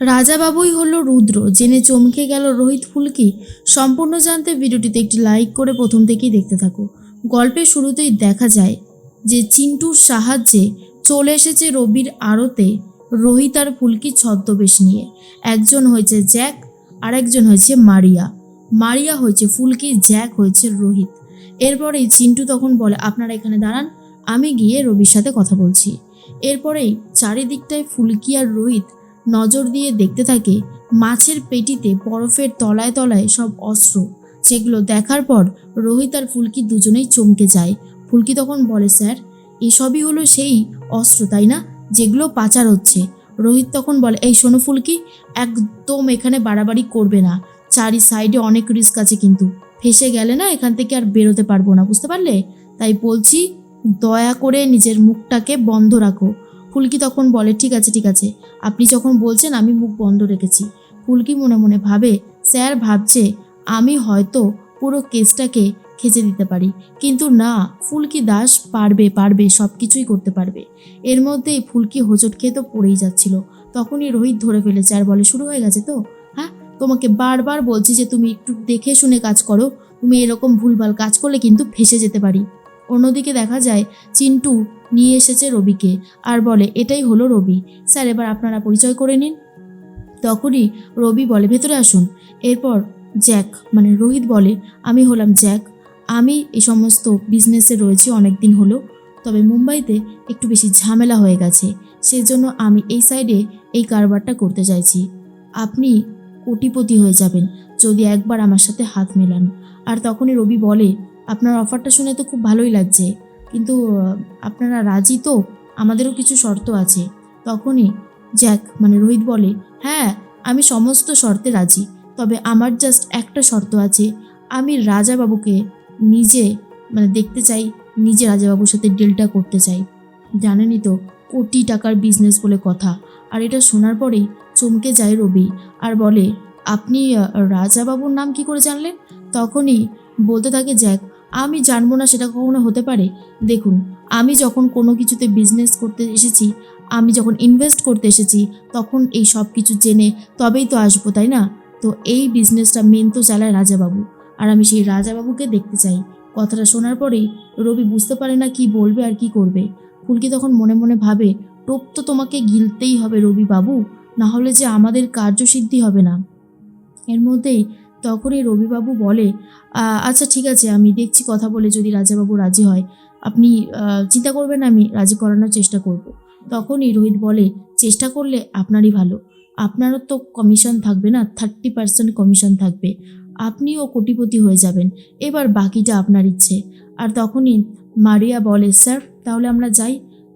রাজাবাবুই হলো রুদ্র, জেনে চমকে গেল রোহিত ফুলকি। সম্পূর্ণ জানতে ভিডিওটিতে একটি লাইক করে প্রথম থেকেই দেখতে থাকো। গল্পের শুরুতেই দেখা যায় যে চিন্টুর সাহায্যে চলে এসেছে রবির আড়তে রোহিত আর ফুলকি ছদ্মবেশ নিয়ে। একজন হয়েছে জ্যাক আর একজন হয়েছে মারিয়া। মারিয়া হয়েছে ফুলকি, জ্যাক হয়েছে রোহিত। এরপরেই চিন্টু তখন বলে, আপনারা এখানে দাঁড়ান, আমি গিয়ে রবির সাথে কথা বলছি। এরপরেই চারিদিকটায় ফুলকি আর রোহিত নজর দিয়ে দেখতে থাকে মাছের পেটিতে বরফের তলায় তলায় সব অস্ত্র। সেগুলো দেখার পর রোহিত আর ফুলকি দুজনেই চমকে যায়। ফুলকি তখন বলে, স্যার, এসবই হলো সেই অস্ত্র, তাই না? যেগুলো পাচার হচ্ছে। রোহিত তখন বলে, এই শোনো ফুলকি, একদম এখানে বাড়াবাড়ি করবে না। চারি সাইডে অনেক রিস্ক আছে কিন্তু। ফেসে গেলে না এখান থেকে আর বেরোতে পারব না, বুঝতে পারলে? তাই বলছি, দয়া করে নিজের মুখটাকে বন্ধ রাখো। ফুলকি তখন বলে, ঠিক আছে ঠিক আছে। আপনি যখন বলছেন, আমি মুখ বন্ধ রেখেছি। ফুলকি মনে মনে ভাবে, স্যার ভাবছে আমি হয়তো পুরো কেসটাকে খেচে দিতে পারি। কিন্তু না, ফুলকি দাস পারবে পারবে সব কিছুই করতে পারবে। এর মধ্যেই ফুলকি হোঁচট খেয়ে তো পড়েই যাচ্ছিল। তখনই রোহিত ধরে ফেলেছে আর বলে শুরু হয়ে গেছে তো? হ্যাঁ তোমাকে বারবার বলছি যে, তুমি একটু দেখে শুনে কাজ করো। তুমি এরকম ভুলভাল কাজ করলে কিন্তু ফেসে যেতে পারি। অন্যদিকে দেখা যায়, চিন্টু নিয়ে এসেছে রবিকে আর বলে, এটাই হলো রবি। স্যার, এবার আপনারা পরিচয় করে নিন। তখনই রবি বলে, ভেতরে আসুন। এরপর জ্যাক মানে রোহিত বলে, আমি হলাম জ্যাক। আমি এই সমস্ত বিজনেসে রয়েছি অনেক দিন হলো। তবে মুম্বাইতে একটু বেশি ঝামেলা হয়ে গেছে। সেজন্য আমি এই সাইডে এই কারবারটা করতে চাইছি। আপনি কোটিপতি হয়ে যাবেন যদি একবার আমার সাথে হাত মেলান। আর তখনই রবি বলে আপনার অফারটা শুনে তো খুব ভালোই লাগছে। কিন্তু আপনারা রাজি তো? আমাদেরও কিছু শর্ত আছে। তখনই জ্যাক মানে রোহিত বলে হ্যাঁ আমি সমস্ত শর্তে রাজি। তবে আমার জাস্ট একটা শর্ত আছে। আমি রাজাবাবুকে নিজে মানে দেখতে চাই, নিজে রাজাবাবুর সাথে ডিলটা করতে চাই। জানেনই তো, কোটি টাকার বিজনেস বলে কথা। আর এটা শোনার পরেই চমকে যায় রবি আর বলে, আপনি রাজাবাবুর নাম কি করে জানলেন? তখনই বলতে থাকে জ্যাক আমি জানব না সেটা কখনো হতে পারে। দেখুন, আমি যখন কোনো কিছুতে বিজনেস করতে এসেছি, আমি যখন ইনভেস্ট করতে এসেছি, তখন এই সব কিছু জেনে তবেই তো আসব, তাই না? তো এই বিজনেসটা মেন তো চালায় রাজাবাবু। আর আমি সেই রাজাবাবুকে দেখতে চাই। কথাটা শোনার পরেই রবি বুঝতে পারে না কি বলবে আর কি করবে। ফুলকি তখন মনে মনে ভাবে, টোপ তো তোমাকে গিলতেই হবে রবি বাবু না হলে যে আমাদের কার্যসিদ্ধি হবে না। এর মধ্যেই তখনই রবিবাবু বলে আচ্ছা ঠিক আছে, আমি দেখছি কথা বলে যদি রাজাবাবু রাজি হয়। আপনি চিন্তা করবেন আমি রাজি করানোর চেষ্টা করব। তখনই রোহিত বলে, চেষ্টা করলে আপনারই ভালো। আপনারও তো কমিশন থাকবে না, থার্টি পার্সেন্ট কমিশন থাকবে। আপনিও কোটিপতি হয়ে যাবেন। এবার বাকিটা আপনার ইচ্ছে। আর তখনই মারিয়া বলে, স্যার, তাহলে আমরা যাই।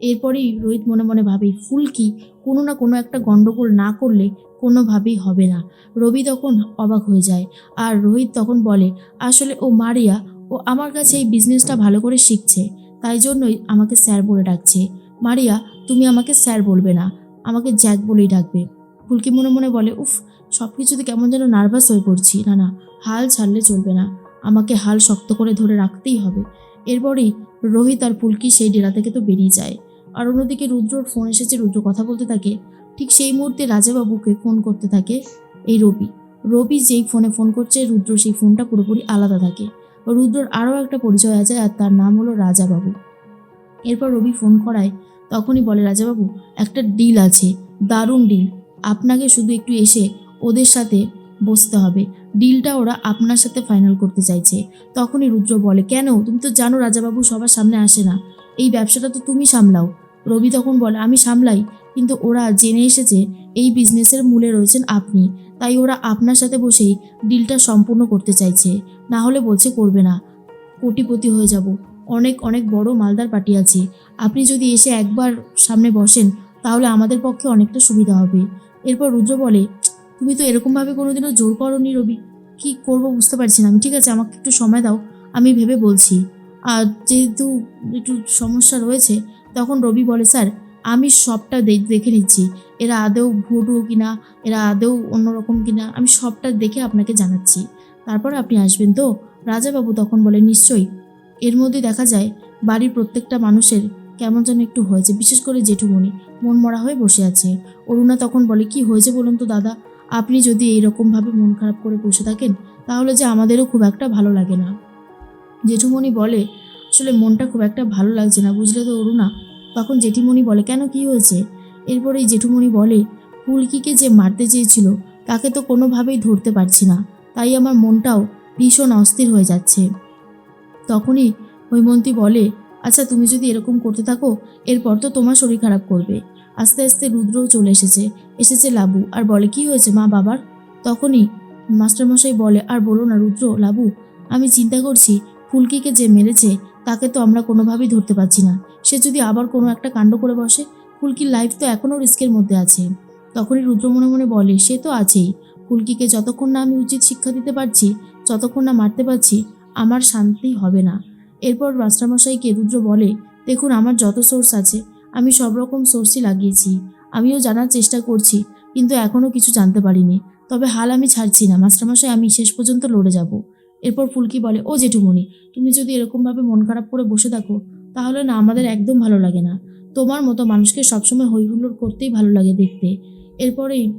এরপরেই রোহিত মনে মনে ভাবে, ফুলকি, কোনো না কোনো একটা গণ্ডগোল না করলে কোনোভাবেই হবে না। রবি তখন অবাক হয়ে যায় আর রোহিত তখন বলে, আসলে ও মারিয়া, ও আমার কাছে এই বিজনেসটা ভালো করে শিখছে, তাই জন্যই আমাকে স্যার বলে ডাকছে। মারিয়া, তুমি আমাকে স্যার বলবে না, আমাকে জ্যাক বলেই ডাকবে। ফুলকি মনে মনে বলে, উফ সব কিছুতে কেমন যেন নার্ভাস হয়ে পড়ছি। না না, হাল ছাড়লে চলবে না, আমাকে হাল শক্ত করে ধরে রাখতেই হবে। এরপরেই রোহিত আর ফুলকি সেই ডেরা থেকে তো বেরিয়ে যায়। আর অন্যদিকে রুদ্রর ফোন এসেছে, রুদ্র কথা বলতে থাকে ঠিক সেই মুহূর্তে রাজাবাবুকে ফোন করতে থাকে এই রবি। রবি যেই ফোনে ফোন করছে, রুদ্র সেই ফোনটা পুরোপুরি আলাদা থাকে। রুদ্রর আরও একটা পরিচয় আছে আর তার নাম হলো রাজাবাবু। এরপর রবি ফোন করায়, তখনই বলে, রাজাবাবু, একটা ডিল আছে, দারুণ ডিল আপনাকে শুধু একটু এসে ওদের সাথে বসতে হবে। ডিলটা ওরা আপনার সাথে ফাইনাল করতে চাইছে। তখনই রুদ্র বলে, কেন? তুমি তো জানো রাজাবাবু সবার সামনে আসে না। এই ব্যবসাটা তো তুমি সামলাও। রবি তখন বলে, আমি সামলাই। কিন্তু ওরা জেনে এসেছে এই বিজনেসের মূলে রয়েছেন আপনি। তাই ওরা আপনার সাথে বসেই ডিলটা সম্পূর্ণ করতে চাইছে। না হলে বলছে করবে না। কোটিপতি হয়ে যাব। অনেক অনেক বড় মালদার পার্টি আছে। আপনি যদি এসে একবার সামনে বসেন, তাহলে আমাদের পক্ষে অনেকটা সুবিধা হবে। এরপর রুদ্র বলে, তুমি তো এরকমভাবে কোনোদিনও জোর করনি রবি। কি করব বুঝতে পারছি না। আমি, ঠিক আছে, আমাকে একটু সময় দাও। আমি ভেবে বলছি। আর যেহেতু একটু সমস্যা রয়েছে, তখন রবি বলে, স্যার আমি সবটা দেখে নিচ্ছি। এরা আদৌ ভুয়ো কিনা, এরা আদৌ অন্যরকম কিনা, আমি সবটা দেখে আপনাকে জানাচ্ছি। তারপর আপনি আসবেন তো? রাজাবাবু তখন বলে নিশ্চয়ই। এর মধ্যে দেখা যায়, বাড়ির প্রত্যেকটা মানুষের কেমন যেন একটু হয়েছে, বিশেষ করে জেঠুমণি। মন মরা হয়ে বসে আছে। অরুণা তখন বলে, কি হয়েছে বলুন তো দাদা? আপনি যদি এইরকমভাবে মন খারাপ করে বসে থাকেন, তাহলে যে আমাদেরও খুব একটা ভালো লাগে না। জেঠুমণি বলে, আসলে মনটা খুব একটা ভালো লাগছে না, বুঝলে তো অরুণা? তখন জেঠিমণি বলে, কেন কি হয়েছে? এরপরে এই জেঠুমণি বলে, ফুলকিকে যে মারতে চেয়েছিল, তাকে তো কোনোভাবেই ধরতে পারছি না। তাই আমার মনটাও ভীষণ অস্থির হয়ে যাচ্ছে। তখনই হৈমন্তী বলে আচ্ছা তুমি যদি এরকম করতে থাকো, এরপর তো তোমার শরীর খারাপ করবে। আস্তে আস্তে রুদ্রও চলে এসেছে এসেছে লাবু। আর বলে, কি হয়েছে মা বাবার? তখনই মাস্টারমশাই বলে, আর বলো না রুদ্র, লাবু, আমি চিন্তা করছি, ফুলকিকে যে মেরেছে তাকে তো আমরা কোনোভাবেই ধরতে পারছি না। সে যদি আবার কোনো একটা কাণ্ড করে বসে, ফুলকির লাইফ তো এখনও রিস্কের মধ্যে আছে। তখনই রুদ্র মনে মনে বলে, সে তো আছেই। ফুলকিকে যতক্ষণ না আমি উচিত শিক্ষা দিতে পারছি যতক্ষণ না মারতে পারছি, আমার শান্তি হবে না। এরপর মাস্টারমশাইকে রুদ্র বলে, দেখুন, আমার যত সোর্স আছে, আমি সব রকম সোর্সই লাগিয়েছি। আমিও জানার চেষ্টা করছি, কিন্তু এখনও কিছু জানতে পারিনি। তবে হাল আমি ছাড়ছি না। মাস্টারমশাই, আমি শেষ পর্যন্ত লড়ে যাব। এরপর ফুলকি বলে, ও জেঠুমণি, তুমি যদি এরকমভাবে মন খারাপ করে বসে থাকো, তাহলে না আমাদের একদম ভালো লাগে না। তোমার মতো মানুষকে সবসময় হই হুল্লোড় করতেই ভালো লাগে দেখতে। এরপরেই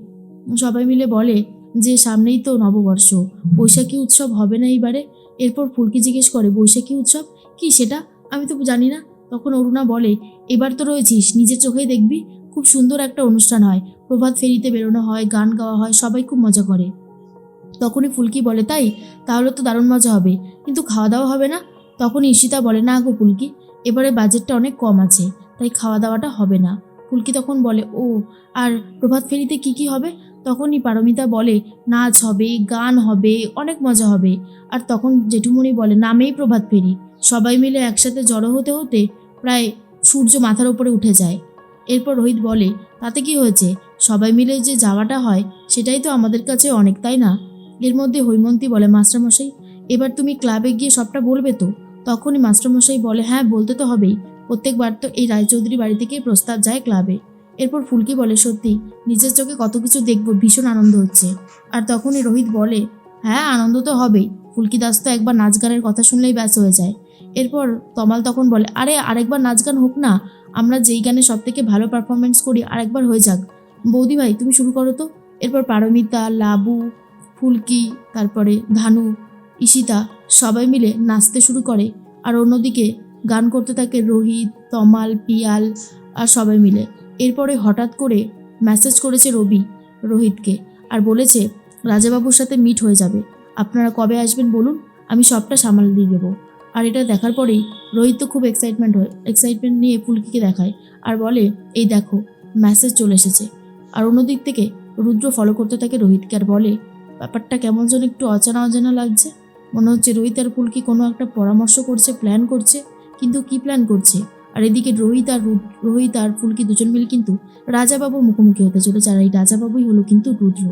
সবাই মিলে বলে, যে সামনেই তো নববর্ষ, বৈশাখী উৎসব হবে না এইবারে? এরপর ফুলকি জিজ্ঞেস করে, বৈশাখী উৎসব? কি সেটা? আমি তো জানি না। তখন অরুণা বলে, এবার তো রয়েছিস, নিজের চোখেই দেখবি। খুব সুন্দর একটা অনুষ্ঠান হয়। প্রভাত ফেরিতে বেরোনো হয়, গান গাওয়া হয়, সবাই খুব মজা করে। তখনই ফুলকি বলে, তাই? তাহলে তো দারুণ মজা হবে। কিন্তু খাওয়া দাওয়া হবে না? তখন ঈশিতা বলে, না গো ফুলকি, এবারে বাজেটটা অনেক কম আছে, তাই খাওয়া দাওয়াটা হবে না। ফুলকি তখন বলে, ও, আর প্রভাত ফেরিতে কি কি হবে? তখনই পারমিতা বলে, নাচ হবে, গান হবে, অনেক মজা হবে। আর তখন জেঠুমণি বলে, নামেই প্রভাত ফেরি। সবাই মিলে একসাথে জড়ো হতে হতে প্রায় সূর্য মাথার উপরে উঠে যায়। এরপর রোহিত বলে, তাতে কি হয়েছে? সবাই মিলে যে যাওয়াটা হয়, সেটাই তো আমাদের কাছে অনেক, তাই না? এর মধ্যে হৈমন্তী বলে, মাস্টারমশাই, এবার তুমি ক্লাবে গিয়ে সবটা বলবে তো? তখনই মাস্টারমশাই বলে হ্যাঁ বলতে তো হবেই। প্রত্যেকবার তো এই রায়চৌধুরী বাড়ি থেকেই প্রস্তাব যায় ক্লাবে। এরপর ফুলকি বলে, সত্যি, নিজের চোখে কত কিছু দেখব, ভীষণ আনন্দ হচ্ছে। আর তখনই রোহিত বলে হ্যাঁ আনন্দ তো হবেই। ফুলকি দাস তো একবার নাচ গানের কথা শুনলেই ব্যাস হয়ে যায়। এরপর তমাল তখন বলে, আরে, আরেকবার নাচ গান হোক না। আমরা যেই গানে সব থেকে ভালো পারফরমেন্স করি, আরেকবার হয়ে যাক। বৌদি ভাই, তুমি শুরু করো তো। এরপর পারমিতা, লাবু ফুলকি, তারপরে ধানু ঈশিতা সবাই মিলে নাচতে শুরু করে আর অন্যদিকে গান করতে থাকে রোহিত, তমাল, পিয়াল আর সবাই মিলে। এরপরে হঠাৎ করে মেসেজ করেছে রবি রোহিতকে আর বলেছে, রাজাবাবুর সাথে মিট হয়ে যাবে। আপনারা কবে আসবেন বলুন? আমি সবটা সামাল দিয়ে দেবো। আর এটা দেখার পরেই রোহিত তো খুব এক্সাইটমেন্ট হয় এক্সাইটমেন্ট নিয়ে ফুলকিকে দেখায় আর বলে, এই দেখো মেসেজ চলে এসেছে। আর অন্যদিক থেকে রুদ্র ফলো করতে থাকে রোহিতকে আর বলে ব্যাপারটা কেমন যেন একটু অজানা অজানা লাগছে। মনে হচ্ছে রোহিত আর পুলকি কোনো একটা পরামর্শ করছে প্ল্যান করছে, কিন্তু কি প্ল্যান করছে? আর এদিকে রোহিত আর রোহিত আর ফুলকি দুজন মিলে কিন্তু রাজাবাবুর মুখোমুখি হতে চলেছে, আর এই রাজাবাবুই হলো কিন্তু রুদ্র।